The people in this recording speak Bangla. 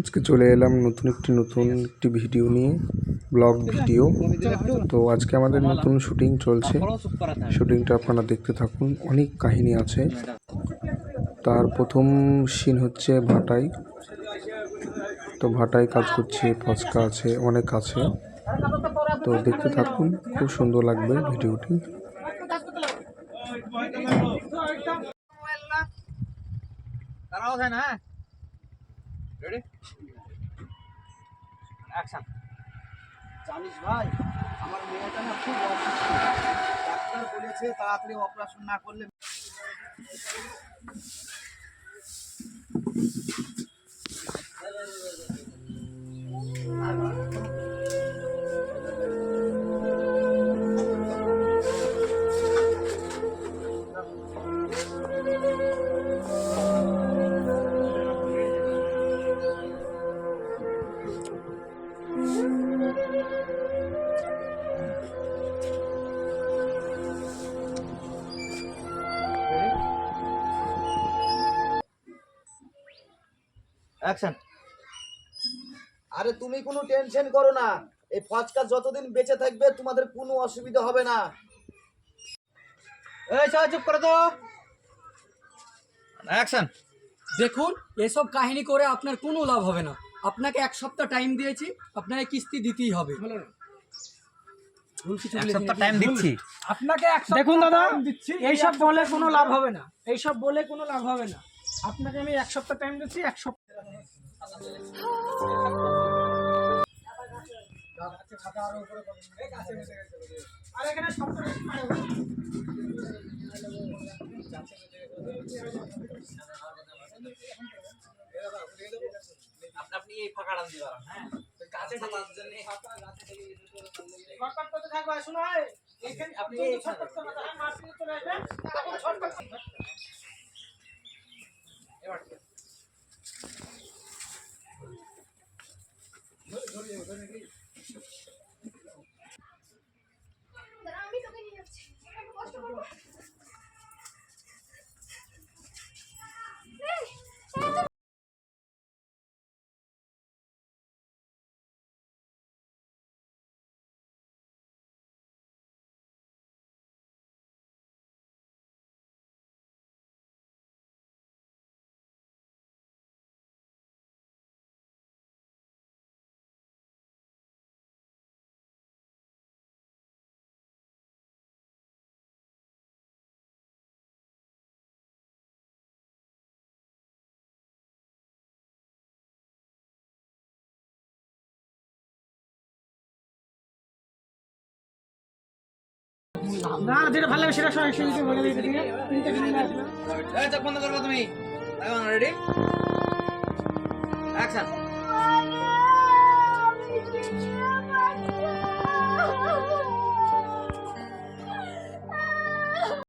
আজকে চলে এলাম নতুন একটি নতুন একটি ভিডিও নিয়ে, ব্লগ ভিডিও। তো আজকে আমাদের নতুন শুটিং চলছে। শুটিংটা আপনারা দেখতে থাকুন, অনেক কাহিনী আছে। তার প্রথম সিন হচ্ছে ভাটাই। তো ভাটায় কাজ করছে ফচকা আছে, অনেক আছে। তো দেখতে থাকুন, খুব সুন্দর লাগবে ভিডিওটি। রেডি অ্যাকশন জানিস ভাই, আমার মেয়েটা না খুব অসুস্থ। ডাক্তার বলেছে তাড়াতাড়ি অপারেশন না করলে আরে তুমি কোনো টেনশন করো না। এই ফচকা যতদিন বেঁচে থাকবে, তোমাদের কোনো অসুবিধা হবে না। চুপ করে অ্যাকশন দেখুন, এসব কাহিনী করে আপনার কোনো লাভ হবে না। আপনাকে এক সপ্তাহ টাইম দিয়েছি আপনাকে কিস্তি দিতেই হবে। ভুল কিছু এক সপ্তাহ টাইম দিচ্ছি। আপনাকে এক দেখুন দাদা এইসব বলে কোনো লাভ হবে না। এইসব বলে কোনো লাভ হবে না। আপনাকে আমি এক সপ্তাহ টাইম দিচ্ছি এক সপ্তাহ আর এখানে সপ্তাহ আপনি এই ফাঁকা ডান দিয়ে হ্যাঁ কাছে থাকার জন্য শর্টকাট করতে থাকবে শুনো এখানে আপনি চলে আসবেন দাঁড়া, না, যেটা ভালো লাগে সেটা একসঙ্গে বলে দিতে ঠিক কিনে বন্ধ করবে তুমি। Ready action